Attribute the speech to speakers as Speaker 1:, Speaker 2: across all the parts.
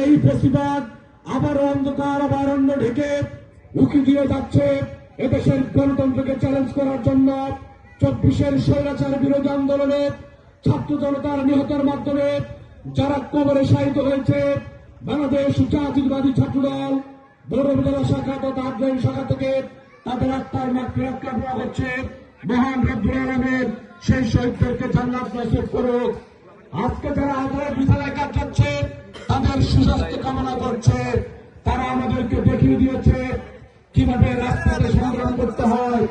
Speaker 1: এই প্রতিবাদ আবার অন্ধকার, আবার অন্য ঢেকে উকি দিয়ে যাচ্ছে এদেশের গণতন্ত্রকে চ্যালেঞ্জ করার জন্য। চব্বিশের স্বৈরাচার বিরোধী আন্দোলনে ছাত্র জনতার নিহতের মাধ্যমে যারা কবরে শায়িত হয়েছে, বাংলাদেশ জাতীয়বাদী ছাত্রদল দৌড়বিদ্যালয় শাখা তথা আগ্রহী শাখা থেকে তাদের আত্মার মাতৃ রক্ষা হচ্ছে মহান রব্বুল আলমের সেই শহীদদেরকে জান্নাত নসিব করুক। আজকে যারা আদায় বিছানায় কাজ যাচ্ছে তাদের সুস্বাস্থ্য কামনা করছে। তারা আমাদেরকে দেখিয়ে দিয়েছে কীভাবে রাস্তাতে সংগ্রাম করতে হয়।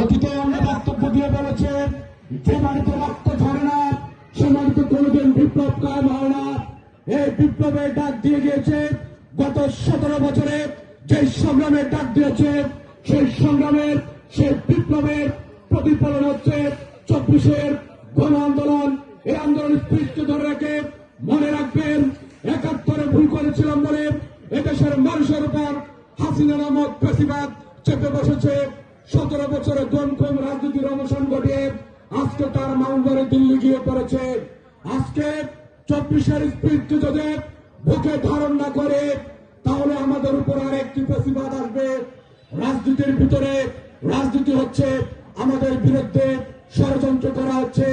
Speaker 1: অতীতে আমরা বক্তব্য দিয়ে বলেছে, যে বাড়িতে রক্ত ঝরে না, সে বাড়িতে কোনোদিন বিপ্লব কায়েম হয় না। এই বিপ্লবের ডাক দিয়ে গিয়েছে, গত সতেরো বছরে যে সংগ্রামের ডাক দিয়েছে, সেই সংগ্রামের, সেই বিপ্লবের প্রতিফলন হচ্ছে চব্বিশের গণ আন্দোলন। এই আন্দোলন স্পৃষ্ট ধরে রেখে মনে রাখবেন, একাত্তরে ভুল করেছিলাম বলে এদেশের মানুষের উপর হাসিনা নামক বেশিবাদ চেপে বসেছে। সতেরো বছরে গমকম রাজনীতির অবসান ঘটিয়ে আজকে তার মাউন্ডারে দিল্লি গিয়ে পড়েছে। আজকে চব্বিশের স্পৃষ্ট যদি বুকে ধারণ না করে, তাহলে আমাদের উপর আর একটি প্রতিবাদ আসবে। রাজনীতির ভিতরে রাজনীতি হচ্ছে আমাদের বিরুদ্ধে ষড়যন্ত্র করা হচ্ছে।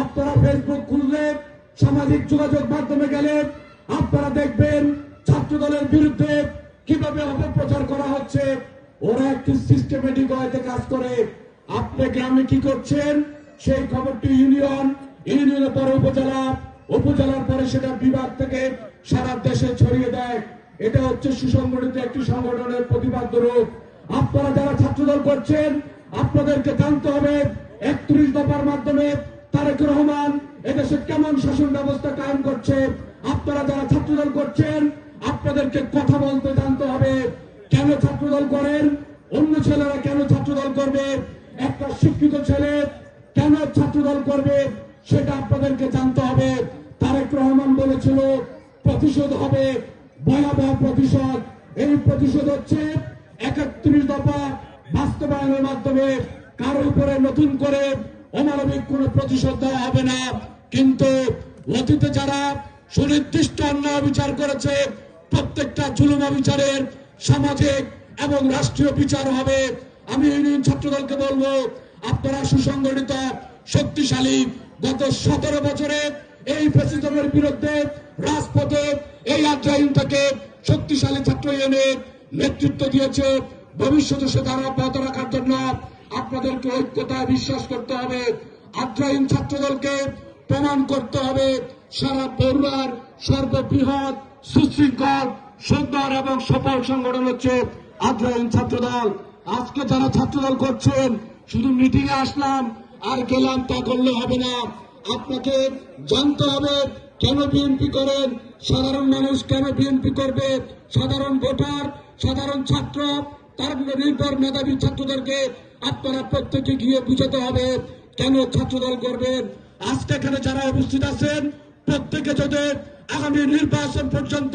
Speaker 1: আপনারা ফেসবুক খুললে সামাজিক যোগাযোগ মাধ্যমে গেলে আপনারা দেখবেন ছাত্র দলের বিরুদ্ধে কীভাবে অপপ্রচার করা হচ্ছে। ওরা একটি সিস্টেমেটিক ওয়েতে কাজ করে। আপনি গ্রামে কি করছেন? সেই খবরটি ইউনিয়ন, ইউনিয়নের পরে উপজেলা, উপজেলার পরে সেটা বিভাগ থেকে সারা দেশে ছড়িয়ে দেয়। এটা হচ্ছে সুসংগঠিত একটি সংগঠনের প্রতিবাদ রূপ। আপনারা যারা ছাত্রদল করছেন, আপনাদেরকে জানতে হবে, একত্রিশ দফার মাধ্যমে তারেক রহমান এদেশে কেমন শাসন ব্যবস্থা কায়েম করছে? আপনারা যারা ছাত্রদল করছেন, আপনাদেরকে কথা বলতে জানতে হবে, কেন ছাত্রদল করেন? অন্য ছেলেরা কেন ছাত্রদল করবে? একটা শিক্ষিত ছেলে কেন ছাত্রদল করবে? সেটা আপনাদেরকে জানতে হবে। তারেক রহমান বলেছিল, প্রতিশোধ হবে, ভয়াবহ প্রতিশোধ। এই প্রতিশোধ হচ্ছে একত্রিশ দফা বাস্তবায়নের মাধ্যমে কারও উপরে নতুন করে অমানবিক কোন প্রতিশোধ দেওয়া হবে না। কিন্তু অতীতে যারা সুনির্দিষ্ট অন্যায় বিচার করেছে, প্রত্যেকটা জুলুমা বিচারের সামাজিক এবং রাষ্ট্রীয় বিচার হবে। আমি ইউনিয়ন ছাত্রদলকে বলব, আপনারা সুসংগঠিত, শক্তিশালী, গত সতেরো বছরে এই ফেসিজমের বিরুদ্ধে রাজপথে এই আদ্রাইন থেকে শক্তিশালী ছাত্র ইউনিয়নের নেতৃত্ব দিয়েছে। ভবিষ্যতে সে ধারা অব্যাহত রাখার জন্য আপনাদেরকে ঐক্যতায় বিশ্বাস করতে হবে। আদ্রাইন ছাত্রদলকে প্রমাণ করতে হবে। সারা বড়ুয়ার সর্ববৃহৎ সুশৃঙ্খল, সুন্দর এবং সফল সংগঠন হচ্ছে আদ্রাইন ছাত্রদল। আজকে যারা ছাত্রদল করছেন, শুধু মিটিং এ আসলাম, আর গেলাম তা করলে হবে না। আপনাকে জানতে হবে কেন বিএনপি করেন, সাধারণ মানুষ কেন বিএনপি করবে? সাধারণ ভোটার, সাধারণ ছাত্র তার নির্ভর মেধাবী ছাত্রদেরকে আপনারা প্রত্যেকে গিয়ে বুঝাতে হবে কেন ছাত্রদল করবেন আজকে এখানে যারা উপস্থিত আছেন, প্রত্যেকে যদি আগামী নির্বাচন পর্যন্ত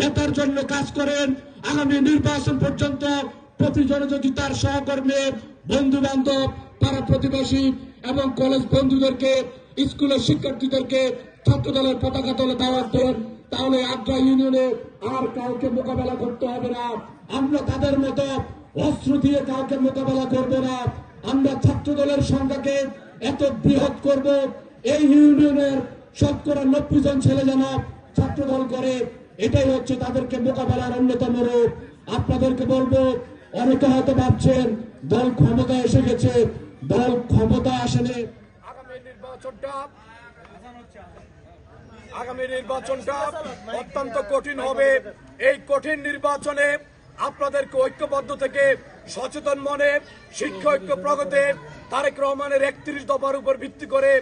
Speaker 1: নেতার জন্য কাজ করেন, আগামী নির্বাচন পর্যন্ত প্রতিজনে যদি তার সহকর্মী বন্ধু বান্ধব পাড়া প্রতিবেশী এবং কলেজ বন্ধুদেরকে, স্কুলের শিক্ষার্থীদেরকে ছাত্র দলের পতাকা দলে দাওয়াত দেন। তাহলে আগ্রা ইউনিয়নে আর কাউকে মোকাবেলা করতে হবে না। আমরা তাদের মতো অস্ত্র দিয়ে কাউকে মোকাবেলা করব না। আমরা ছাত্র দলের সংখ্যাকে এত বৃহৎ করব। এই ইউনিয়নের শতকরা নব্বই জন ছেলে যেন ছাত্র দল করে, এটাই হচ্ছে তাদেরকে মোকাবেলার অন্যতম রূপ। আপনাদেরকে বলব, অনেকে হয়তো ভাবছেন, দল ক্ষমতা এসে গেছে। দল ক্ষমতা আসেনি।
Speaker 2: আগামী নির্বাচনটা আগামী নির্বাচনটা অত্যন্ত কঠিন হবে। এই কঠিন নির্বাচনে আপনাদেরকে ঐক্যবদ্ধ থেকে সচেতন মনে, শিক্ষা ঐক্য প্রগতে, তারেক রহমানের একত্রিশ দফার উপর ভিত্তি করে